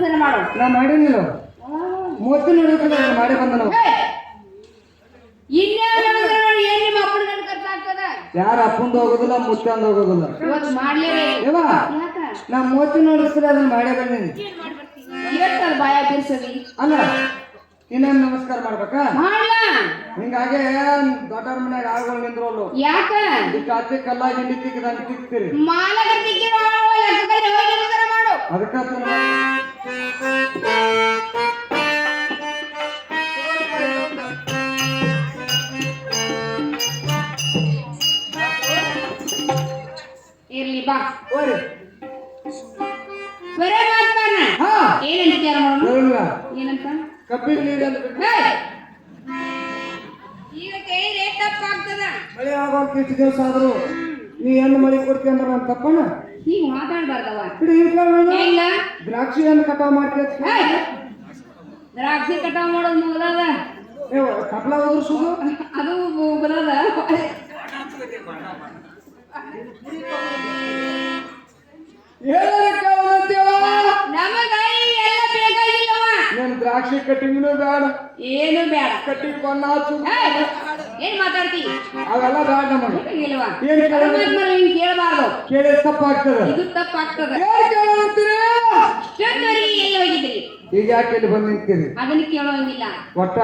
ನಮಸ್ಕಾರ ಮಾಡು. ನಾ ಮಾಡಿನಿಲ್ಲ ಮೂವತ್ತು ನೋಡ್ಬೇಕಂದ್ರೆ ನಾನು ಮಾಡಿ ಬಂದ ನಾವು ಏನ್ ನಿಮ್ಮ ಅಪ್ಪನ ಗಂಡ ಖರ್ಚಾಗ್ತದ ಯಾರ ಅಪ್ಪಂದು ಹೋಗೋದಿಲ್ಲ ಮುತ್ತಂದು ಹೋಗೋದಿಲ್ಲ. ಇವತ್ತು ಯವ್ವ ನಾ ಮೂವತ್ತು ನೋಡಿಸ್ರೆ ಅದನ್ನ ಮಾಡೇ ಬಂದೀನಿ. ಇವತ್ತದ ಬಾಯ ಬಿರ್ಸದಿ. ಅಲ್ಲ ಇನ್ನೊಂದು ನಮಸ್ಕಾರ ಮಾಡ್ಬೇಕಾ? ಮಾಡ್ಲ? ಹಿಂಗಾಗೆ ದೊಡ್ಡವ್ರ ಮನ್ಯಾಗ ಆಳ್ಗಳು ನಿಂದ್ರೋಲು ಯಾಕ? ಕಾತಿ ಕಲ್ಲಾಗಿ ಗಿಂಡಿ ತಿಕ್ಕದಂಗೆ ತಿಕ್ತೀರಿ. ಅದಕ್ಕ ಇರ್ಲಿ ಬಾ. ಓರಿ ಬರೇ ಮಾತಾಡ ಹಾ. ಏನಂತ ಏನಂತ? ಕಬ್ಬಿಗೆ ನೀರು ಅಂತ ಬಿಟ್ಟು. ಹೇಯ್! ಈಗ ಕೇಳಿದ್ರೆ ತಪ್ಪಾಗ್ತದ ಮಳೆ ಆಗೋಕೆ ಎಷ್ಟು ದಿವಸ ಆದ್ರು ನೀ ಹೆಣ್ಣು ಮಳೆ ಕೊಡ್ತೀಯ ಅಂದ್ರೆ ನಾನು ತಪ್ಪಣ ಈಗ ಮಾತಾಡ್ಬಾರ್ದವ. ಬಿಡಿ ಇಟ್ಕೊಳ್ಳೋಣ ಹೆಂಗ? ದ್ರಾಕ್ಷಿ ಅನ್ನ ಕಟಾವ್ ಮಾಡ್ತೀಯ! ದ್ರಾಕ್ಷಿ ಕಟಾವ್ ಮಾಡೋದು ಮುಗ್ದದ ಕಪ್ಲ ಉದುರ್ಸುದು ಅದು ಬರದ ಏನಕ್ಕೆ ಅವನಂತೀವ ನಮಗ ಇವೆಲ್ಲ ಬೇಕಾಗಿಲ್ಲವ ನೀನು ಕಟ್ಟಿಂಗ್ನು ಬೇಡ. ಏನು ಬೇಡ. ಕಟ್ಟಿ ಕೊನ್ನ ಏನ್ ಮಾತಾಡ್ತಿ? ಅವೆಲ್ಲ ಬೇಡ ನಮಗೆ. ಏನ್ ಪರಮಾತ್ಮ ಹಿಂಗ್ ಕೇಳಬಾರ್ದು. ಕೇಳಿ ತಪ್ಪಾಗ್ತದೆ. ಇದು ತಪ್ಪಾಗ್ತದೆ. ಏನ್ ಕೇಳಂತೀರಿ ಇಷ್ಟೊತ್ತವರೆಗೆ ಎಲ್ಲಿ ಹೋಗಿದ್ರಿ? ಈಗ ಯಾಕೆ ಇಲ್ಲಿ ಬಂದು ನಿಂತೀರಿ? ಅದನ್ನ ಕೇಳೋಂಗಿಲ್ಲ ಒಟ್ಟ?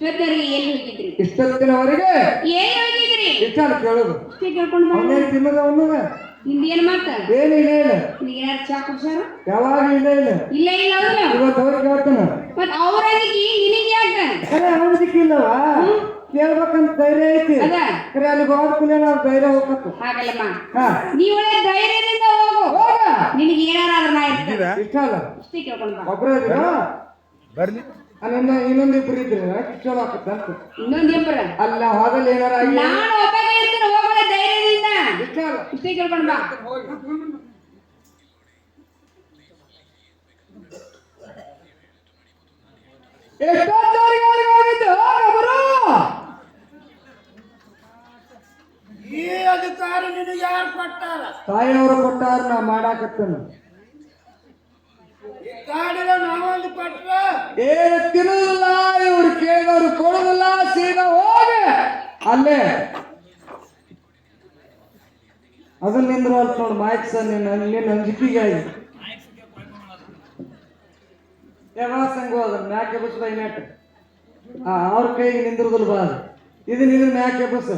ಇಷ್ಟೊತ್ತವರೆಗೆ ಎಲ್ಲಿ ಹೋಗಿದ್ರಿ? ಇಷ್ಟೊತ್ತಿನವರೆಗೆ ಏನ್ ಹೋಗಿದ್ರಿ? ಇಷ್ಟ ಕೇಳೋದು. ಇಷ್ಟೇ ಕೇಳ್ಕೊಂಡು ತಿನ್ನದ ಅವನದ ಏನು ಇಲ್ಲ ಇಲ್ಲ. ನಿನಗೆ ಯಾರು ಚಾ ಕುಡ್ಸಾರ? ಯಾವಾಗ ಇಲ್ಲ ಇಲ್ಲ. ಇಲ್ಲ ಇಲ್ಲ ಅವ್ರು. ಇವತ್ತು ಅವ್ರು ಕೇಳ್ತಾನ ಮತ್ ಅವ್ರ ಅದಕ್ಕೆ ನಿನಗೆ ಯಾಕ ಖರೆ ಅವನಿಗಿಲ್ಲವ ಕೇಳ್ಬೇಕಂತ ಧೈರ್ಯ ಐತಿ. ಅಲ್ಲಿ ಹೋದ ಕೂಲೆ ನಾವು ಧೈರ್ಯ ಹೋಗ್ಬೇಕು. ಹಾಗಲ್ಲಮ್ಮ ಹಾ. ನೀ ಒಳ್ಳೆ ಧೈರ್ಯದಿಂದ ಹೋಗು. ಹೋಗ. ನಿನಗೆ ಏನಾರ ಆದ್ರ ನಾ ಇರ್ತೇನೆ. ಇಷ್ಟ ಅಲ್ಲ. ಇಷ್ಟೇ ಕೇಳ್ಕೊಂಡು ಬಾ. ಒಬ್ಬರೇ ಇದೀರಾ ಬರ್ಲಿ. ಅಲ್ಲಿಂದ ಇನ್ನೊಂದು ಇಬ್ಬರು ಇದ್ರೆ ಇನ್ನೊಂದ್ ಅಲ್ಲ ಹೋದಲ್ಲಿ ಏನಾರ ಆಗಿ. ನಾನು ಇರ್ತೇನೆ ಹೋಗೋಣ ಇಷ್ಟ ಅಲ್ಲ ಇಷ್ಟೇ ಕೇಳ್ಕೊಂಡು ಬಾ ಎಷ್ಟೊತ್ತವರೆಗೆ ಹೋಗಿದ್ದು ಒಬ್ಬರು ಈ ಅಧಿಕಾರ ನಿನಗೆ ಯಾರು ಕೊಟ್ಟಾರ ತಾಯಿಯವರು ಕೊಟ್ಟಾರ ನಾ ಮಾಡಾಕತ್ತೇನ ಈ ಕಾಡಿನ ನಾವೊಂದು ಕೊಟ್ರ ಏನು ತಿನ್ನುದಿಲ್ಲ ಇವ್ರು ಕೇಳಿದವ್ರು ಕೊಡುದಿಲ್ಲ ಸೀದಾ ಹೋಗಿ ಅಲ್ಲೇ ಅದನ್ನ ನಿಂದ್ರು ಅಂತ ನೋಡಿ, ಮಾಯಕ್ ಸರ್ ನಿನ್ನ ನಿನ್ನ ಅಂಜಿಕೆಗೆ ಆಗಿ ಯಾವ ಸಂಘ ಅದನ್ನ ಮ್ಯಾಕೆ ಬಸ್ ಮ್ಯಾಟ್ ಆ, ಅವ್ರ ಕೈಗೆ ನಿಂದ್ರದಲ್ಲಿ ಬಾ. ಇದು ನಿನ್ನ ಮ್ಯಾಕೆ ಬಸ್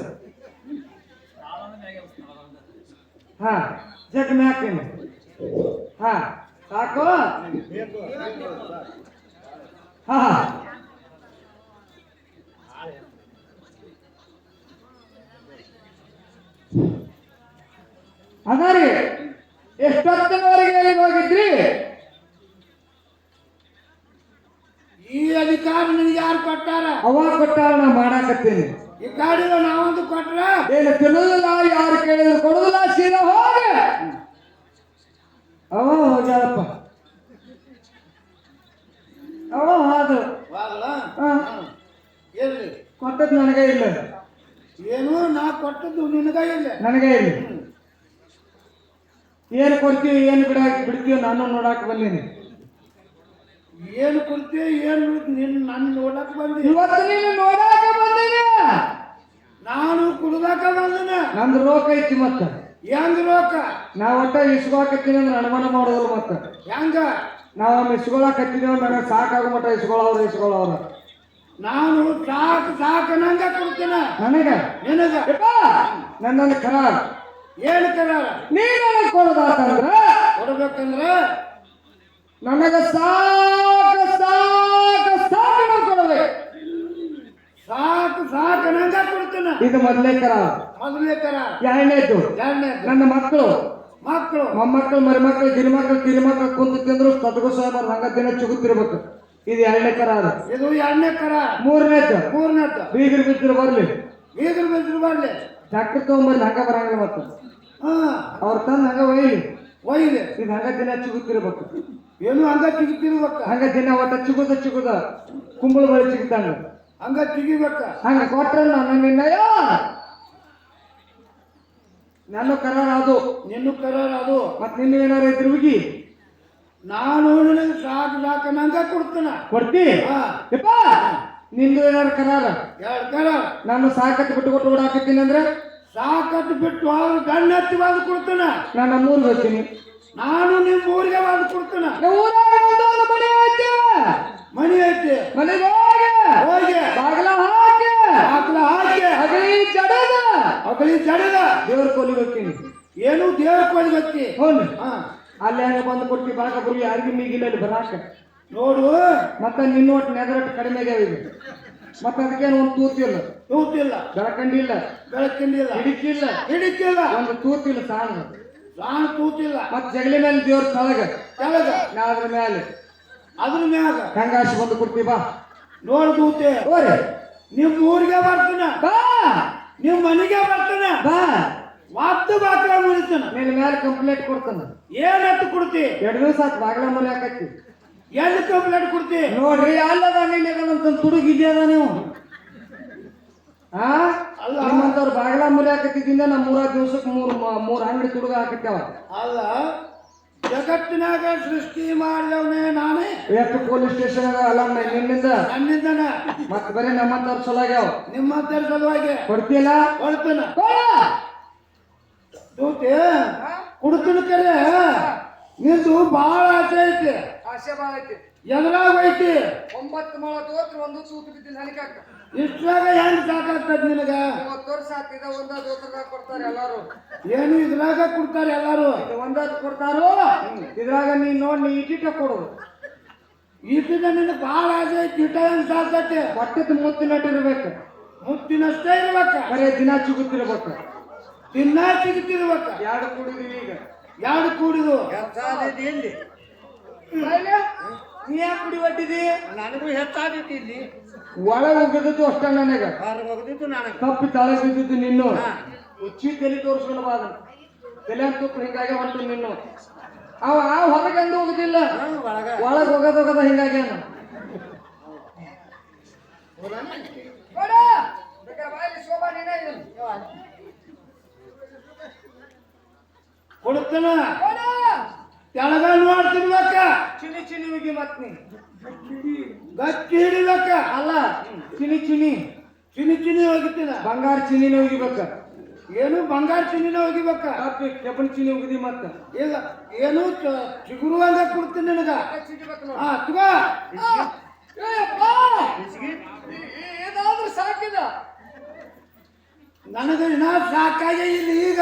ಹಾ, ಜಗ್ ಮ್ಯಾಕೆ ಹಾ, ಸಾಕು? ಹಾ. ಅದಾರಿ ಎಷ್ಟೊತ್ತಿನವರೆಗೆ ಎಲ್ಲಿ ಹೋಗಿದ್ರಿ? ಈ ಅಧಿಕಾರ ನಿನಗೆ ಯಾರು ಕೊಟ್ಟಾರ? ಅವಾಗ ಕೊಟ್ಟಾರ ನಾ ಮಾಡಾಕತ್ತೀನಿ. ಈ ಕಾಡಿನ ನಾವೊಂದು ಕೊಟ್ರ? ಏನು ತಿನ್ನೋದಿಲ್ಲ ಯಾರು ಕೇಳಿದ್ರು ಕೊಡುವುದಿಲ್ಲ ಸೀದಾ ಹೋಗಿ ಅವ ಹೋಗ್ಯಾರಪ್ಪ ಅವ ಹೋದ. ವಾಗಲ ಹಾ. ಎಲ್ಲಿ? ಕೊಟ್ಟದ್ ನನಗೆ ಇಲ್ಲ. ಏನು ನಾ ಕೊಟ್ಟದ್ದು ನಿನಗ ಇಲ್ಲ. ನನಗೆ ಇಲ್ಲ. ಏನು ಕೊಡ್ತೀವಿ ಏನು ಬಿಡ ಬಿಡ್ತೀವಿ ನಾನು ನೋಡಕ್ಕೆ ಬಂದೀನಿ. ಏನು ಕೊಡ್ತೀವಿ ಏನು ನಿನ್ ನಿನ್ನ ನನ್ನ ನೋಡಕ್ ಬಂದಿ ಇವತ್ತು ನೀನು ನೋಡಕ ಬಂದೀನಿ ನಾನು ಕುಡ್ದಾಕ ಬಂದಿನ. ನಂದು ರೋಕ ಐತಿ ಮತ್ತೆ. ಹೆಂಗ್ ರೋಕ ನಾ ಒಟ್ಟ ಇಸ್ಕೊಳಕತ್ತೀನಿ ಅಂದ್ರೆ ಅನುಮಾನ ಮಾಡೋದಿಲ್ಲ ಮತ್ತ. ಹೆಂಗ? ನಾವು ಇಸ್ಕೊಳಕತ್ತೀವಿ ನನಗೆ ಸಾಕಾಗೋ ಮಟ್ಟ ಇಸ್ಕೊಳ್ಳೋರು ಇಸ್ಕೊಳ್ಳೋರು ನಾನು ಸಾಕು ಸಾಕು ನಂಗ ಕೊಡ್ತೀನ. ನನಗೆ? ನಿನಗ? ಯಪ್ಪ, ನನ್ನನ್ನು ಖರ ಏನು ಕರಾರ ನೀ ನನಗೆ ಕೊಡೋದಾತಂದ್ರ ಕೊಡ್ಬೇಕಂದ್ರ? ನನಗ ಸಾಕ ಸಾಕ ಸಾಕು ಕೊಡ್ಬೇಕು. ಸಾಕು ಸಾಕು ನಂಗ ಕೊಡ್ತೀನ. ಇದು ಮೊದಲೇ ಕರ. ಮೊದಲನೇ ಕರ. ಎರಡನೇದು ಎರಡನೇದು ನನ್ನ ಮಕ್ಕಳು. ಮಕ್ಕಳು. ಮೊಮ್ಮಕ್ಕಳು ಮರಿಮಕ್ಕಳು ಗಿರಿಮಕ್ಕಳು ಕಿರಿಮಕ್ಕಳು ಕುಂತು ತಿಂದ್ರು ಸದ್ಗು ಸಾಹೇಬರ್ ಹಂಗ ದಿನ ಚುಗುತ್ತಿರ್ಬೇಕು. ಇದು ಎರಡನೇ ಕರ ಅದ. ಇದು ಎರಡನೇ ಕರ. ಮೂರನೇದು ಮೂರನೇದ್ದು ಬೀಗರು ಬಿದ್ದರು ಬರಲಿ ಬೀಗರು ಬಿದ್ರು ಬರ್ಲಿ ಟ್ರ್ಯಾಕ್ಟರ್ ತಗೊಂಬರ್ಲಿ ಹಂಗ ಬರಂಗಿಲ್ಲ ಮತ್ತೆ ಹಾ. ಅವ್ರ ತಂದು ಹಂಗ ಒಯ್ಲಿ. ಒಯ್ಲಿ. ಇದು ಹಂಗ ದಿನ ಚಿಗುತ್ತಿರ್ಬೇಕು ಏನು ಹಂಗ ಚಿಗುತ್ತಿರ್ಬೇಕ ಹಂಗ ದಿನ ಒಟ್ಟ ಚಿಗುದ ಚಿಗುದ ಕುಂಬಳ ಬಳಿ ಸಿಗ್ತಾಂಗ ಹಂಗ ಚಿಗಿಬೇಕ ಹಂಗ ಕೊಟ್ರ ನಾನು ನಿನ್ನಯ್ಯ ನನ್ನ ಕರಾರ ಅದು. ನಿನ್ನ ಕರಾರ ಅದು. ಮತ್ತೆ ನಿನ್ನ ಏನಾರ ಇದ್ರ ಹುಗಿ ನಾನು ನಿನಗೆ ಸಾಕು ಸಾಕು ನಂಗ ಕೊಡ್ತಾನ. ಕೊಡ್ತಿ? ನಿಂದು ಏನಾರು ಕರಾರ? ಹೇಳ್ತಾರ ನಾನು ಸಾಕತ್ತು ಬಿಟ್ಟು ಕೊಟ್ಟು ಓಡಾಕತ್ತೀನಿ ಅಂದ್ರೆ? ಸಾಕತ್ತು ಬಿಟ್ಟು ಅವ್ರು ಗಣ್ಣ ಹತ್ತಿ ಬಂದು ಕೊಡ್ತಾನ. ನಾನು ನಮ್ಮೂರಿಗೆ ಬರ್ತೀನಿ ನಾನು ನಿಮ್ಮ ಊರಿಗೆ ಬಂದು ಕೊಡ್ತಾನ ಮನೆ ಐತೆ. ಮನೆ ಐತೆ. ಮನಿ ಮನೆಗೆ ಹೋಗಿ. ಹೋಗಿ. ಬಾಗಿಲ ಹಾಕಿ. ಬಾಗ್ಲ ಹಾಕಿ. ಅಗಲಿ ಜಡದ. ಅಗಲಿ ಜಡದ. ದೇವ್ರ ಕೋಲಿಗೆ ಹೋಗ್ತೀನಿ. ಏನು ದೇವ್ರ ಕೋಲಿ ಗೊತ್ತಿ ಹ್ಞೂ ಅಲ್ಲೇ ಅಲ್ಲಿ ಹೆಂಗ ಬಂದು ಕೊಡ್ತೀವಿ ಬಾಕ ಬರು ಯಾರಿಗೂ ಮೀಗಿಲ್ಲ ಅಲ್ಲಿ ಬರಾಕ. ನೋಡು. ಮತ್ತೆ ನಿನ್ನ ಒಟ್ಟು ನೆದರಟ್ಟು ಕಡಿಮೆ ಆಗ್ಯಾವ ಇದು ಮತ್ತೆ ಅದಕ್ಕೇನು ಒಂದು ತೂತಿಲ್ಲ ತೂತಿಲ್ಲ ಬೆಳಕಂಡಿಲ್ಲ ಬೆಳಕಂಡಿಲ್ಲ ಹಿಡಿಕಿಲ್ಲ ಹಿಡಿಕಿಲ್ಲ ಒಂದು ತೂತಿಲ್ಲ ಸಾಂಗ್ ಸಾಂಗ್ ತೂತಿಲ್ಲ ಮತ್ತೆ ಜಗಲಿ ಮೇಲೆ ದೇವ್ರ ತಳಗ. ಕೆಳಗ ನಾ ಅದ್ರ ಮೇಲೆ ಅದ್ರ ಮ್ಯಾಗ. ಕಂಗಾಸಿ ಬಂದು ಕೊಡ್ತೀವಿ ಬಾ. ನೋಡು ತೂತೆ. ಓರಿ ನಿಮ್ ಊರಿಗೆ ಬರ್ತೀನ. ಬಾ. ನಿಮ್ ಮನೆಗೆ ಬರ್ತೀನ. ಬಾ. ವಾತ್ತು ಬಾಕ್ರ ಮುರಿತಾನ. ನಿನ್ನ ಮೇಲೆ ಕಂಪ್ಲೇಂಟ್ ಕೊಡ್ತಾನ. ಏನತ್ತು ಕೊಡ್ತಿ? ಎರಡು ದಿವಸ ಆತ್ ಬಾಗ್ಲ ಮನೆ ಹಾಕತ್ತಿ ಎಲ್ಲಿ ಕಂಪ್ಲೇಂಟ್ ಕೊಡ್ತಿ. ನೋಡ್ರಿ ಅಲ್ಲದ ಮೇಲೆ ತುಡುಗ್ ಇದ್ಯದ ನೀವು? ಆ? ಅಲ್ಲ. ನಿಮ್ಮಂತವ್ರು ಬಾಗಲ ಮೂಲೆ ಹಾಕತ್ತಿದ್ದಿಂದ ನಮ್ಮ ಮೂರ ದಿವ್ಸಕ್ಕೆ ಮೂರು ಮೂರು ಅಂಗಡಿ ತುಡುಗ ಹಾಕತ್ಯಾವ ಅಲ್ಲ. ಜಗತ್ತಿನಾಗ ಸೃಷ್ಟಿ ಮಾಡಿದವನೇ ನಾನೇ. ಎಷ್ಟು ಪೊಲೀಸ್ ಸ್ಟೇಷನ್ ಅಲ್ಲ ನಿನ್ನಿಂದ? ನನ್ನಿಂದನ. ಮತ್ತೆ ಬರೀ ನಮ್ಮಂತವ್ರ ಸೊಲಾಗ್ಯಾವ ನಿಮ್ಮಂತ ಸಲುವಾಗಿ. ಕೊಡ್ತೀಲ್ಲ ಕೊಡ್ತೇನೆ. ಕೊಡ್ತೀನಿ ಕರೆ ನಿಂದು ಬಹಳ ಆಸೆ ಐತಿ. ಆಸೆ ಭಾಳ ಐತಿ ಎದ್ರಾಗ ಐತಿ ಒಂಬತ್ತು ಮೊಳ ದೋತ್ರ ಒಂದು ತೂತು ಬಿದ್ದಿಲ್ಲ ಹನಿಕಾಕ. ಇಷ್ಟ್ರಾಗ ಹೆಂಗ್ ಸಾಕಾಗ್ತದ ನಿನಗ? ಮೂವತ್ತು ವರ್ಷ ಆತಿದ ಒಂದ ದೋತ್ರದಾಗ ಕೊಡ್ತಾರೆ ಎಲ್ಲಾರು. ಏನು ಇದ್ರಾಗ ಕೊಡ್ತಾರೆ ಎಲ್ಲಾರು? ಇದು ಒಂದಾದ್ ಕೊಡ್ತಾರೋ? ಇದ್ರಾಗ ನೀನ್ ನೋಡಿ ನೀ ಇಟ್ಟಿಟ್ಟ ಕೊಡೋದು ಈಟಿದ ನಿನಗೆ ಬಹಳ ಆಸೆ ಐತಿ ಇಟ ಹೆಂಗ್ ಸಾಕತ್ತೆ ಹೊಟ್ಟೆದ ಮುತ್ತಿನಟ್ಟು ಇರ್ಬೇಕು. ಮುತ್ತಿನಷ್ಟೇ ಇರ್ಬೇಕ? ಬರೇ ದಿನ ಚಿಗುತ್ತಿರ್ಬೇಕು. ತಿನ್ನ ಸಿಗುತ್ತಿರ್ಬೇಕ ಎರಡು ಕುಡಿದೀವಿ ಈಗ. ಎರಡು ಕೂಡಿದು? ಎಲ್ಲಿ? ನೀ ಯಾಕೆ ಕುಡಿ ಒಟ್ಟಿದಿ? ನನಗೂ ಹೆಚ್ಚಾದೈತಿ ಇಲ್ಲಿ. ಒಳಗೆ ಹೋಗಿದ್ದು ಅಷ್ಟ ನನಗ. ಹೋಗದಿತ್ತು ನನಗೆ. ತಪ್ಪಿ ತಲೆ ಬಿದ್ದಿದ್ದು ನಿನ್ನು. ಉಚ್ಚಿ ತಲೆ ತೋರಿಸ್ಕೊಂಡು ಬಾದ ತಲೆ ತುಪ್ಪ ಹಿಂಗಾಗಿ ಹೊಂಟು ನಿನ್ನು. ಅವ ಆ ಹೊರಗಂದು ಹೋಗುದಿಲ್ಲ. ಒಳಗ. ಹೋಗೋದು ಹೋಗದ ಹೋಗೋದ ಹಿಂಗಾಗಿ ಕೊಡ್ತಾನ ತೆಳಗ ನೋಡ್ತಿರ್ಬೇಕ ಚಿನಿ ಚಿನಿ ಹೋಗಿ ಮತ್ ನೀ. ಗಟ್ಟಿ ಹಿಡಿಬೇಕ ಅಲ್ಲ ಚಿನಿ ಚಿನಿ. ಚಿನಿ ಚಿನಿ ಹೋಗಿತ್ತಿನ ಬಂಗಾರ ಚಿನಿನ ಹೋಗಿಬೇಕ ಏನು ಬಂಗಾರ ಚಿನಿನ ಹೋಗಿಬೇಕ ಅಪ್ಪ ಕೆಪನ್ ಚಿನಿ ಹೋಗಿದಿ ಮತ್ತ. ಇಲ್ಲ ಏನು ಚಿಗುರುವಂಗ ಕೊಡ್ತೀನಿ ನಿನಗ. ಹಾ ತಗೋ. ಏನಾದ್ರೂ ಸಾಕಿದ? ನನಗೆ ಇನ್ನ ಸಾಕಾಗಿ ಇಲ್ಲಿ ಈಗ.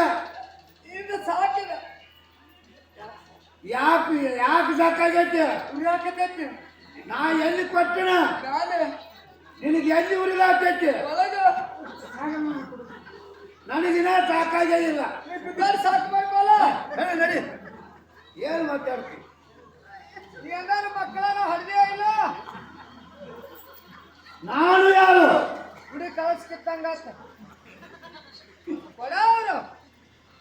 ಯಾಕೆ ಯಾಕೆ ಸಾಕಾಗೈತೆ ಉರಿಯಾಕತೈತಿ ನಾ ಎಲ್ಲಿ ಕೊಟ್ಟಿನ? ನಾಳೆ ನಿನಗೆ ಎಲ್ಲಿ ಉರಿದಾಕೈತಿ? ನನಗಿನ ಸಾಕಾಗಿಲ್ಲ ಸಾಕ್ಬೇಕಲ್ಲ ನಡಿ ನಡಿ. ಏನು ಮಾತಾಡ್ತಿ? ಏನಾದ್ರು ಮಕ್ಕಳನ್ನ ಹೊಡೆದೇ ಇಲ್ಲ? ನಾನು ಯಾರು? ಗುಡಿ ಕಳಿಸ್ಕಿತ್ತಂಗಾತ ಕೊಡೋರು.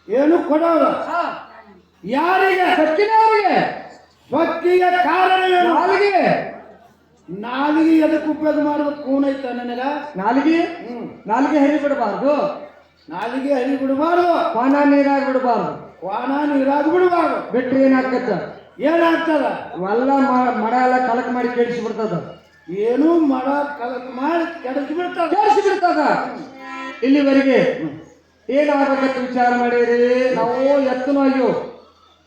ಏನು ಕೊಡೋರು? ಹಾ. ಯಾರಿಗೆ? ಸಕ್ಕಿನವರಿಗೆ ಭಕ್ತಿಯ ಕಾರಣ ಏನು ನಾಲಿಗೆ. ನಾಲಿಗೆ ಎದಕ್ಕೆ ಉಪಯೋಗ ಮಾಡ್ಬೇಕು ಕೂನ್ ಐತ ನನಗ ನಾಲಿಗೆ? ಹ್ಮ್. ನಾಲಿಗೆ ಹರಿ ಬಿಡಬಾರ್ದು ನಾಲಿಗೆ ಹರಿ ಬಿಡಬಾರ್ದು ಪಾನ ನೀರಾಗಿ ಬಿಡಬಾರ್ದು ವಾನ ನೀರಾಗಿ ಬಿಡಬಾರ್ದು ಬಿಟ್ರೆ ಏನಾಗ್ತದ? ಏನಾಗ್ತದ ಎಲ್ಲ ಮಡ ಎಲ್ಲ ಕಲಕ್ ಮಾಡಿ ಕೆಡಿಸಿ ಬಿಡ್ತದ ಏನು ಮಡ ಕಲಕ್ ಮಾಡಿ ಕೆಡಿಸಿ ಬಿಡ್ತದ ಕೆಡಿಸಿ ಬಿಡ್ತದ ಇಲ್ಲಿವರೆಗೆ ಏನಾಗಬೇಕಂತ ವಿಚಾರ ಮಾಡಿರಿ? ನಾವು ಎತ್ತನೋ ಆಗ್ಯೋ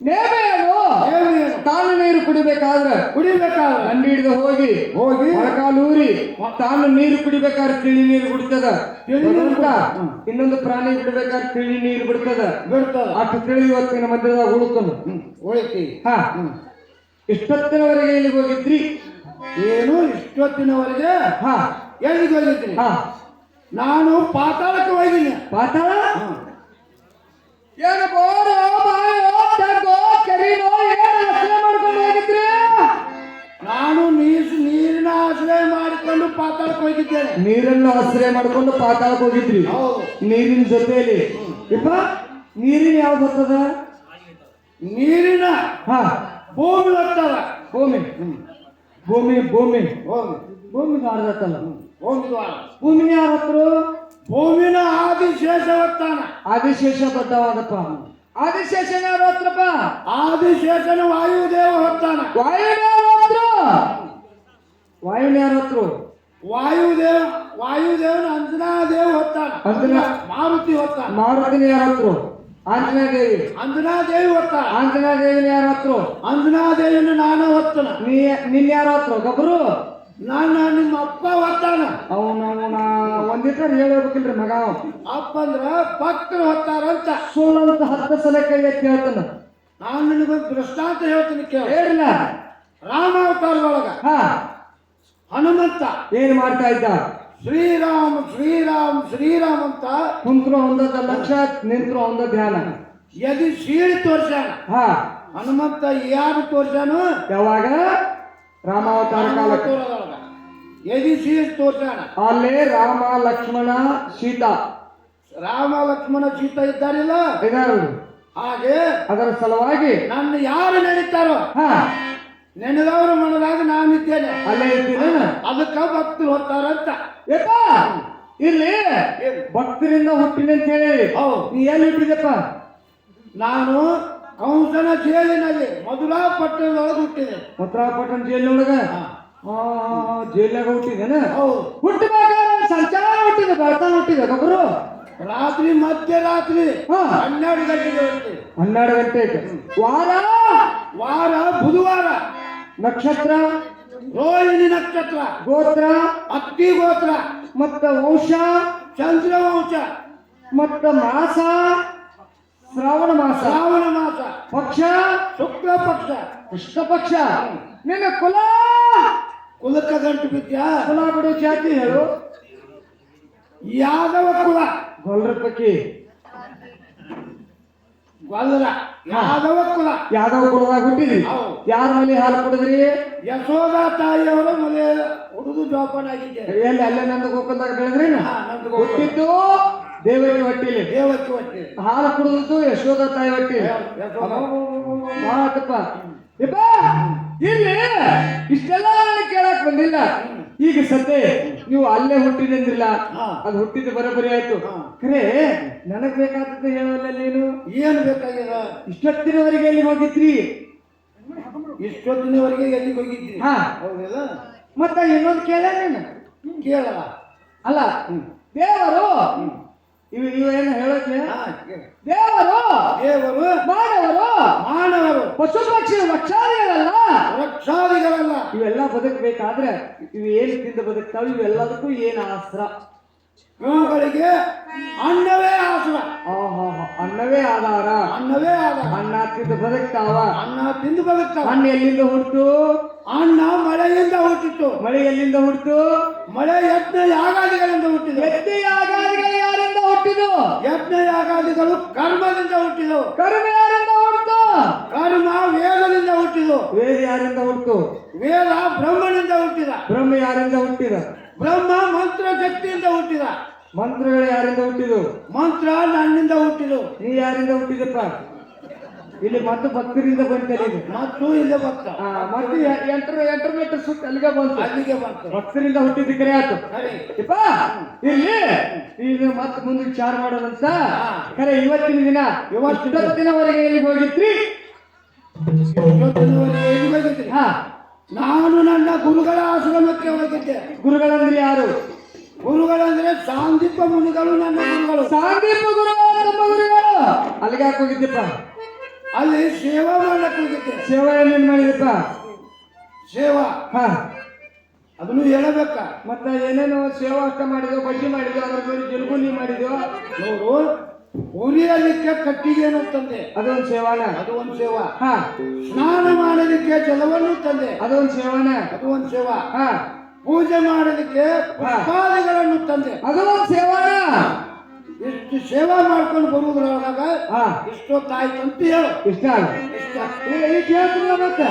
ನೇಮ ಏನು ಏನು ಏನು ತಾನು ನೀರು ಕುಡಿಬೇಕಾದ್ರೆ ಕುಡಿಬೇಕಾದ್ರೆ. ಕಂಡು ಹಿಡಿದು ಹೋಗಿ ಹೋಗಿ. ಮೊಳಕಾಲು ಊರಿ ತಾನು ನೀರು ಕುಡಿಬೇಕಾದ್ರೆ ತಿಳಿ ನೀರು ಬಿಡ್ತದ. ಇನ್ನೊಂದು ಪ್ರಾಣಿ ಬಿಡ್ಬೇಕಾದ್ರೆ ತಿಳಿ ನೀರು ಬಿಡ್ತದ. ಬಿಡ್ತದ. ಅಷ್ಟು ತಿಳಿ ಇವತ್ತಿನ ಮಧ್ಯದಾಗ ಉಳುತ್ತನು ಹ್ಮ್. ಉಳಿತಿ ಹಾ. ಹ್ಮ್. ಇಷ್ಟೊತ್ತಿನವರೆಗೆ ಇಲ್ಲಿಗೆ ಹೋಗಿದ್ರಿ? ಏನು ಇಷ್ಟೊತ್ತಿನವರೆಗೆ ಹಾ. ಎಲ್ಲಿಗೆ ಹೋಗಿದ್ರಿ? ಹಾ. ನಾನು ಪಾತಾಳಕ್ಕೆ ಹೋಗಿದ್ದೀನಿ. ಪಾತಾಳ. ಏನು ಬೋರೋ ಆಶ್ರಯ ಮಾಡಿಕೊಂಡು ಪಾತಾಳಕ್ಕೆ ಹೋಗಿದ್ದೇನೆ. ನೀರನ್ನ ಆಶ್ರಯ ಮಾಡ್ಕೊಂಡು ಪಾತಾಳಕ್ಕೆ ಹೋಗಿದ್ರಿ. ಹೌದು. ನೀರಿನ ಜೊತೆಯಲ್ಲಿ. ಇಪ್ಪ ನೀರಿನ ಯಾವ ಬರ್ತದ ನೀರಿನ ಹಾ. ಭೂಮಿ ಬರ್ತಾರ ಭೂಮಿ. ಭೂಮಿ ಭೂಮಿ. ಹೋಗಿ ಭೂಮಿ ಆಡ್ದತ್ತಲ್ಲ ಭೂಮಿ ಭೂಮಿನ ಯಾರ ಹತ್ರ ಭೂಮಿನ ಆದಿಶೇಷ ಬರ್ತಾನ ಆದಿಶೇಷ ಬದ್ಧವಾದಪ್ಪ ಆದಿಶೇಷನ ಯಾರ ಹತ್ರಪ್ಪ ಆದಿಶೇಷನ ವಾಯುದೇವ ಹೋಗ್ತಾನ ವಾಯುದೇವ ಹತ್ರ? ವಾಯುನ ಯಾರು ಹತ್ರ? ವಾಯುದೇವ ವಾಯುದೇವನ ಅಂಜನಾದೇವ್ ಹೋಗ್ತಾನ ಅಂಜನಾ. ಮಾರುತಿ ಹೊತ್ತ ಮಾರುತಿನ ಯಾರ ಹತ್ರ? ಆಂಜನೇಯ ದೇವಿ ಅಂಜನಾ ದೇವಿ ಹೋಗ್ತಾನ ಆಂಜನೇಯ ದೇವಿನ ಯಾರ ಹತ್ರ? ಅಂಜನಾ ದೇವಿನ ನಾನು ಹೊತ್ತನ. ನೀ ನಿನ್ ಯಾರ ಹತ್ರ? ಗಬ್ರು? ನಾನು ನಿಮ್ಮ ಅಪ್ಪ ಹೊತ್ತಾನ. ಅವನ ಅವನ ಹೇಳಬೇಕಿಲ್ರಿ ಮಗ. ಅಪ್ಪ ಅಂದ್ರ ಭಕ್ತರು ಅಂತ. ಸುಳ್ಳಂತ ಹತ್ತು ಸಲ ಕೈ ಎತ್ತಿ ಹೇಳ್ತಾನ. ನಾನು ನಿನಗೊಂದು ದೃಷ್ಟಾಂತ ಹೇಳ್ತೀನಿ ಕೇಳ. ಹೇಳಿಲ್ಲ ರಾಮಾವತಾರದೊಳಗ ಹಾ. ಹನುಮಂತ. ಏನ್ ಮಾಡ್ತಾ ಇದ್ದ? ಶ್ರೀರಾಮ್ ಶ್ರೀರಾಮ್ ಶ್ರೀರಾಮ್ ಅಂತ. ಕುಂತ್ರು ಒಂದದ ಲಕ್ಷ ನಿಂತ್ರ ಒಂದ ಧ್ಯಾನ. ಎದಿ ಸೀಳಿ ತೋರ್ಸ್ಯಾನ. ಹಾ. ಹನುಮಂತ ಯಾರು ತೋರ್ಸ್ಯಾನು? ಯಾವಾಗ? ರಾಮಾವತಾರ ಕಾಲಕ್ಕೆ. ಯದಿ ಎದಿ ಸೀಳಿ ತೋರ್ಸ್ಯಾನ. ಅಲ್ಲಿ ರಾಮ ಲಕ್ಷ್ಮಣ ಸೀತಾ. ರಾಮ ಲಕ್ಷ್ಮಣ ಸೀತಾ ಇದ್ದಾರಿಲ್ಲ? ಇದಾರು. ಹಾಗೆ ಅದರ ಸಲುವಾಗಿ ನನ್ನ ಯಾರು ನಡೀತಾರೋ? ಹಾ. ನೆನೆದವರ ಮನದಾಗ ನಾನಿದ್ದೇನೆ. ಅಲ್ಲೇ ಇರ್ತೀನಿ. ಅದಕ್ಕ ಭಕ್ತರು ಹೋಗ್ತಾರಂತ ಇಲ್ಲಿ ಭಕ್ತರಿಂದ ಹುಟ್ಟಿನ ಅಂತ ಹೇಳಿ. ನೀ ಎಲ್ಲಿ ಹುಟ್ಟಿದಪ್ಪ ನಾನು ಕಂಸನ ಜೈಲಿನಲ್ಲಿ ಮಧುರಾ ಪಟ್ಟಣದೊಳಗೆ ಹುಟ್ಟಿದೆ. ಮಥುರಾಪಟ್ಟಣ ಜೈಲಿನೊಳಗ? ಆ ಜೈಲ್ನಾಗ ಹುಟ್ಟಿದೇನ ಹುಟ್ಟಬೇಕಾದ್ರೆ ಸಂಚಾರ ಹುಟ್ಟಿದೆ ಬರ್ತಾನ ಹುಟ್ಟಿದೆ ಗೊಬ್ಬರು ರಾತ್ರಿ ಮಧ್ಯರಾತ್ರಿ ರಾತ್ರಿ ಹನ್ನೆರಡು ಗಂಟೆಗೆ ಹನ್ನೆರಡು ಗಂಟೆಗೆ. ವಾರ? ವಾರ ಬುಧವಾರ. ನಕ್ಷತ್ರ ರೋಹಿಣಿ ನಕ್ಷತ್ರ ಗೋತ್ರ ಅತ್ತಿ ಗೋತ್ರ ಮತ್ತ ವಂಶ ಚಂದ್ರ ವಂಶ ಮತ್ತ ಮಾಸ ಶ್ರಾವಣ ಮಾಸ ಶ್ರಾವಣ ಮಾಸ ಪಕ್ಷ ಶುಕ್ಲ ಪಕ್ಷ ಕೃಷ್ಣ ಪಕ್ಷ. ನಿನ್ನ ಕುಲ! ಕುಲಕ ಗಂಟು ಬಿದ್ಯಾ? ಕುಲ ಬಿಡು ಜಾತಿ ಹೇಳು. ಯಾದವ ಕುಲ. ಗೊಲ್ರ ಪಕ್ಕಿ ಯಾದವ ಕುಲ? ಯಾದವ ಕುಲದಾಗ ಹುಟ್ಟಿದ್ರಿ. ಯಾರ ಮನೆ ಹಾಲು ಕೊಡಿದ್ರಿ? ಯಶೋಧ ತಾಯಿಯವರ ಮನೆ ಹುಡುದು ಜೋಪಾನಾಗಿದ್ದೆ ಎಲ್ಲಿ ಅಲ್ಲೇ ನಂದು ಗೋಕುಲದಾಗ ಬೆಳೆದ್ರಿ. ಹುಟ್ಟಿದ್ದು ದೇವರಿಗೆ ಹೊಟ್ಟಿಲಿ. ದೇವಕ್ಕೆ ಹೊಟ್ಟಿ ಹಾಲು ಕುಡಿದ್ದು ಯಶೋಧ ತಾಯಿ ಹೊಟ್ಟಿ. ಮಾತಪ್ಪ. ಇಲ್ಲಿ ಇಷ್ಟೆಲ್ಲ ಕೇಳಕ್ ಬಂದಿಲ್ಲ. ಈಗ ಸದ್ಯ ನೀವು ಅಲ್ಲೇ ಹುಟ್ಟಿದಂದಿಲ್ಲ. ಅದು ಹುಟ್ಟಿದ್ದು ಬರೋಬ್ಬರಿ ಆಯ್ತು. ಕರೆ ಖರೆ ನನಗ್ ಬೇಕಾದದ್ದು ಹೇಳಲ್ಲ ನೀನು? ಏನು ಬೇಕಾಗ್ಯದ ಇಷ್ಟೊತ್ತಿನವರೆಗೆ ಎಲ್ಲಿ ಹೋಗಿದ್ರಿ? ಇಷ್ಟೊತ್ತಿನವರೆಗೆ ಎಲ್ಲಿ ಹೋಗಿದ್ರಿ? ಹೌದಲ್ಲ? ಮತ್ತ ಇನ್ನೊಂದು ಕೇಳ ನೀನು. ಕೇಳಲ್ಲ ಅಲ್ಲ ದೇವರು ಇವು ಇವೇನು ಹೇಳಕ್ಕೆ. ದೇವರು ದೇವರು ಮಾನವರು ಮಾನವರು ಪಶು ಪಕ್ಷಿ ವಕ್ಷಾದಿಗಳಲ್ಲ? ವೃಕ್ಷಾದಿಗಳಲ್ಲ. ಇವೆಲ್ಲ ಬದುಕಬೇಕಾದ್ರೆ ಇವು ಏನು ತಿಂದು ಬದುಕ್ತಾವ? ಇವೆಲ್ಲದಕ್ಕೂ ಏನು ಆಸ್ತ್ರ? ಇವುಗಳಿಗೆ ಅನ್ನವೇ ಆಸ್ತ್ರ. ಆಹಾ ಅನ್ನವೇ ಆಧಾರ. ಅನ್ನವೇ ಆಧಾರ. ಅನ್ನ ತಿಂದು ಬದುಕ್ತಾವ? ಅನ್ನ ತಿಂದು ಬದುಕ್ತಾವ. ಅನ್ನ ಎಲ್ಲಿಂದ ಹುಟ್ಟು ಅನ್ನ ಮಳೆಯಿಂದ ಹುಟ್ಟಿತ್ತು. ಮಳೆ ಎಲ್ಲಿಂದ ಹುಟ್ಟು ಮಳೆ ಯಜ್ಞ ಯಾಗಾದಿಗಳಿಂದ ಹುಟ್ಟಿದೆ. ಯಜ್ಞ ಯಾಗಾದಿಗಳು ಯಾರಿಂದ ಹುಟ್ಟಿದು ಯಜ್ಞ ಯಾಗಾದಿಗಳು ಕರ್ಮದಿಂದ ಹುಟ್ಟಿದವು. ಕರ್ಮ ಯಾರಿಂದ ಹುಟ್ಟು. ಕರ್ಮ ವೇದದಿಂದ ಹುಟ್ಟಿದು ವೇದ ಯಾರಿಂದ ಹುಟ್ಟು? ವೇದ ಬ್ರಹ್ಮನಿಂದ ಹುಟ್ಟಿದ. ಬ್ರಹ್ಮ ಯಾರಿಂದ ಹುಟ್ಟಿದ? ಬ್ರಹ್ಮ ಮಂತ್ರ ಶಕ್ತಿಯಿಂದ ಹುಟ್ಟಿದ. ಮಂತ್ರಗಳು ಯಾರಿಂದ ಹುಟ್ಟಿದು ಮಂತ್ರ ನನ್ನಿಂದ ಹುಟ್ಟಿದು ನೀ ಯಾರಿಂದ ಹುಟ್ಟಿದಪ್ಪ ಇಲ್ಲಿ ಮತ್ತೆ ಭಕ್ತರಿಂದ ಇದು? ಮತ್ತು ಇಲ್ಲೇ ಭಕ್ತ. ಆ, ಮತ್ತೆ ಎ- ಎಂಟ್ರ ಎಂಟರ ಮೀಟರ್ ಸುತ್ತ ಅಲ್ಲಿಗೆ ಬಂತು. ಅಲ್ಲಿಗೆ ಬಂತು. ಭಕ್ತರಿಂದ ಹುಟ್ಟಿದ ಕರೆ ಆಯ್ತು. ಸರಿ. ಇಪ್ಪ ಇಲ್ಲಿ ಈಗ ಮತ್ತೆ ಮುಂದೆ ವಿಚಾರ ಮಾಡೋದಂತ? ಖರೆ ಇವತ್ತಿನ ದಿನ ಇವತ್ತು ದಿನವರೆಗೆ ಎಲ್ಲಿಗೆ ಹೋಗಿದ್ರಿ? ಇವತ್ತಿನವರೆಗೆ ಎಲ್ಲಿಗೆ ಹೋಗಿದ್ರಿ? ಹಾ. ನಾನು ನನ್ನ ಗುರುಗಳ ಆಶ್ರಮಕ್ಕೆ ಹೋಗಿದ್ದೆ. ಗುರುಗಳಂದ್ರೆ ಯಾರು? ಗುರುಗಳಂದ್ರೆ ಸಾಂದೀಪ ಮುನಿಗಳು ನನ್ನ ಗುರುಗಳು. ಸಾಂದೀಪ ಗುರು ನಮ್ಮ ಗುರುಗಳು. ಅಲ್ಲಿಗೆ ಯಾಕೆ ಹೋಗಿದ್ದಪ್ಪ ಅಲ್ಲಿ ಸೇವಾ ಮಾಡಕ್ ಹೋಗಿದ್ದೆ. ಸೇವಾ ಏನೇನ್ ಮಾಡಿದಪ್ಪ ಸೇವಾ. ಹ. ಅದನ್ನು ಹೇಳಬೇಕ. ಮತ್ತ ಏನೇನು ಸೇವಾ ಅಷ್ಟ ಮಾಡಿದ್ವು ಬಜ್ಜಿ ಮಾಡಿದ್ವು ಅದ್ರ ಜೋಡಿ ಜಲ್ಗುಲಿ ಮಾಡಿದ್ವು ನೋಡು ಉರಿಯಲಿಕ್ಕೆ ಏನೋ ತಂದೆ. ಅದೊಂದು ಸೇವಾನ? ಅದು ಒಂದು ಸೇವಾ. ಹ. ಸ್ನಾನ ಮಾಡಲಿಕ್ಕೆ ಜಲವನ್ನು ತಂದೆ. ಅದೊಂದು ಸೇವಾನ? ಅದು ಒಂದು ಸೇವಾ. ಹ. ಪೂಜೆ ಮಾಡಲಿಕ್ಕೆ ಪುಷ್ಪಾದಿಗಳನ್ನು ತಂದೆ. ಅದೊಂದು ಸೇವಾನ? ಇಷ್ಟು ಸೇವಾ ಮಾಡ್ಕೊಂಡು ಬರುವುದ್ರೊಳಗ ಇಷ್ಟೋ ಇಷ್ಟೊತ್ತಾಯ್ತು ಅಂತ ಹೇಳು. ಇಷ್ಟ ಇಷ್ಟ. ಈಗ ಹೇಳ್ತೀನಿ ಮತ್ತೆ?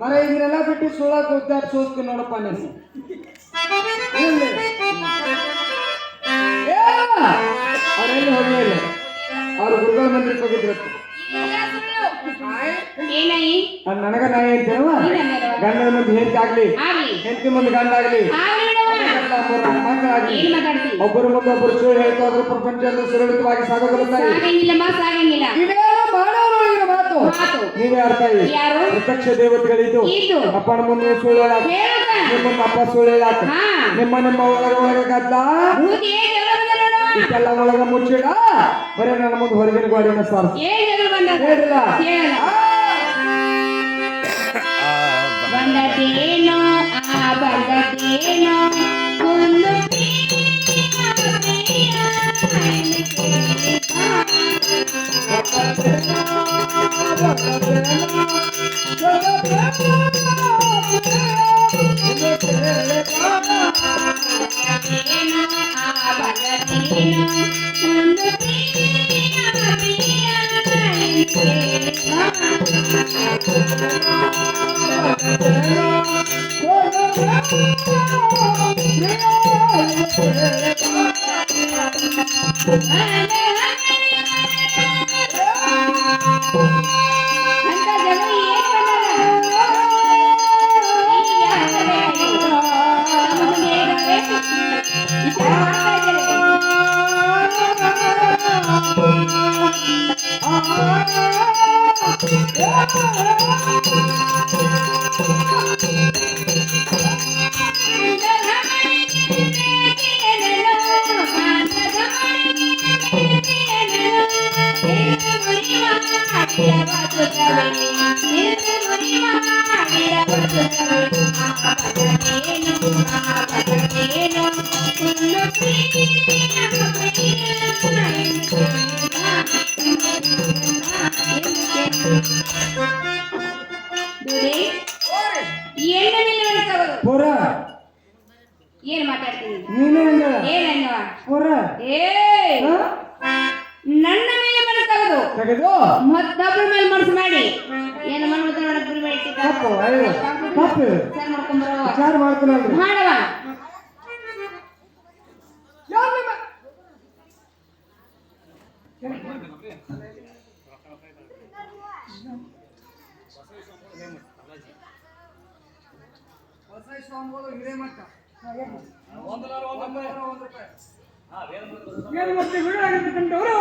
ಮರ ಇದನ್ನೆಲ್ಲ ಬಿಟ್ಟು ಸುಳ್ಳಾಕ ಉದ್ದಾರ ಸೋಸ್ತೀನಿ ನೋಡಪ್ಪ ನೀನು. ಎಲ್ಲಿ? ಅವರೆಲ್ಲಿ ಹೋಗಿಲ್ಲ ಅವ್ರು ಗುರುಗಳ ಮಂದಿರಕ್ಕೆ ಹೋಗಿದ್ರತ್ತ ನನಗ ನಾಯಿ ಅಂತೇವ? ಗಂಡನ ಮುಂದೆ ಹೆಂಡತಿ ಆಗ್ಲಿ. ಆಗ್ಲಿ. ಹೆಂಡತಿ ಮುಂದೆ ಗಂಡ ಆಗ್ಲಿ. ಏನ್ ಮಾತಾಡ್ತಿ? ಒಬ್ಬರು ಒಬ್ಬರು ಸುಳ್ಳು ಹೇಳ್ತಾ ಹೋದ್ರೆ ಪ್ರಪಂಚ ಸುರಳಿತವಾಗಿ ಸಾಗಂಗಿಲ್ಲಮ್ಮ ಸಾಗಂಗಿಲ್ಲ. ಮಾಡೋರು ಮಾತು. ಮಾತು. ನೀವೇ ಅರ್ಥ ಯಾರು? ಪ್ರತ್ಯಕ್ಷ ದೇವತೆಗಳಿದ್ದು ಇದು ಅಪ್ಪನ ಮುಂದೆ ಸುಳ್ಳು ಹೇಳಾಕ. ಅಪ್ಪ ಸುಳ್ಳು ಹೇಳಾಕ. ನಿಮ್ಮ ನಿಮ್ಮ ಒಳಗ ಒಳಗ ಗದ್ದ ಭೂತಿ ಇಷ್ಟೆಲ್ಲ ಒಳಗ ಮುಚ್ಚಿಡ. ಬರೀ ನನ್ನ ಮುಂದೆ ಹೊರಗಿನ ಗಾಡಿನ ಸಾರ್. ಹೇಳಿಲ್ಲ. ಹೇಳ ಅಂತ ಏನು ಆಗಿರ್ತಕ್ಕಂಥವರು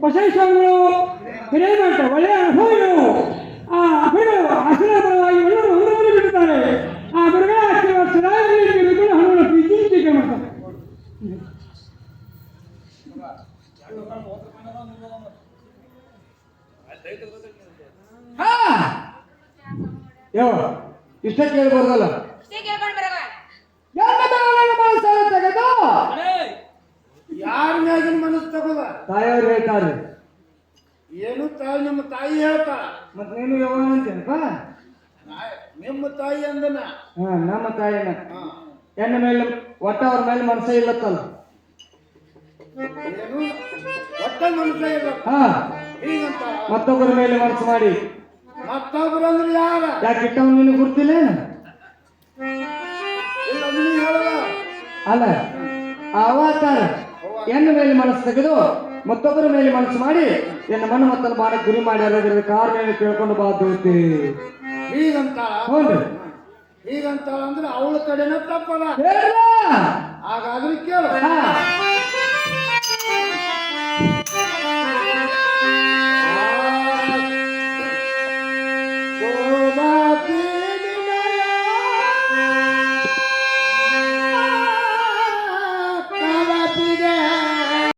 ಬಸವೇಶ್ವರಗಳು ಹಿರೇಮಠ ಒಳ್ಳೆಯ ಅನುಭವಿಗಳು ಆ ಗುರುಗಳು ಆಶೀರ್ವಾದವಾಗಿ ಎಲ್ಲರೂ ಒಂದರಲ್ಲಿ ಬಿಟ್ಟಿದ್ದಾರೆ ಆ ಗುರುಗಳ ಆಶೀರ್ವಾದ ಸದಾಗಿ ಗುರುಗಳು ಹಣವನ್ನು ಪ್ರೀತಿ ಸ್ವೀಕಾರ ಮಾಡ್ತಾರೆ ಹಾ! ಯಾವ ಇಷ್ಟ ಬೆಳವಣಿಗೆ ಮನಸ್ಸನ್ನು ತೆಗೆದು? ಯಾರ ಮ್ಯಾಗಿನ ಮನಸ್ಸು ತಗೋದ? ತಾಯಿಯವ್ರು ಹೇಳ್ತಾರೆ. ಏನು ತಾಯಿ ನಿಮ್ಮ ತಾಯಿ ಹೇಳ್ತಾ ಮತ್ ನೀನು ಯಾವಾಗ ಅಂತೇನಪ್ಪ ನಿಮ್ಮ ತಾಯಿ ಅಂದನ? ಹಾ ನಮ್ಮ ತಾಯಿನ. ಹೆಣ್ಣ ಮೇಲೆ ಒಟ್ಟ ಅವ್ರ ಮೇಲೆ ಮನಸ್ಸೇ ಇಲ್ಲತ್ತಲ್ಲ? ಏನು? ಒಟ್ಟ ಮನಸ್ಸೇ ಇಲ್ಲ ಹಾ. ಮತ್ತೊಬ್ಬರ ಮೇಲೆ ಮನಸ್ಸು ಮಾಡಿ. ಮತ್ತೊಬ್ಬರು ಅಂದ್ರೆ ಯಾರ? ಯಾಕೆ ಇಟ್ಟವ್ ನೀನು ಗುರ್ತಿಲ್ಲ ಅಲ್ಲ ಅವತಾರ ಎನ್ನ ಮೇಲೆ ಮನಸ್ಸು ತೆಗೆದು ಮತ್ತೊಬ್ಬರ ಮೇಲೆ ಮನಸ್ಸು ಮಾಡಿ ಎನ್ನ ಮನ ಮತ್ತನ್ನು ಮಾಡಕ್ ಗುರಿ ಮಾಡ್ಯಾರ ಕಾರಣ ಕೇಳ್ಕೊಂಡು ಬಾ ದೋತಿ ಹೀಗಂತ? ಹೌದು. ಹೀಗಂತ ಅಂದ್ರೆ ಅವಳ ಕಡೆನ ತಪ್ಪಲ್ಲ ಹಾಗಾದ್ರೆ ಕೇಳು.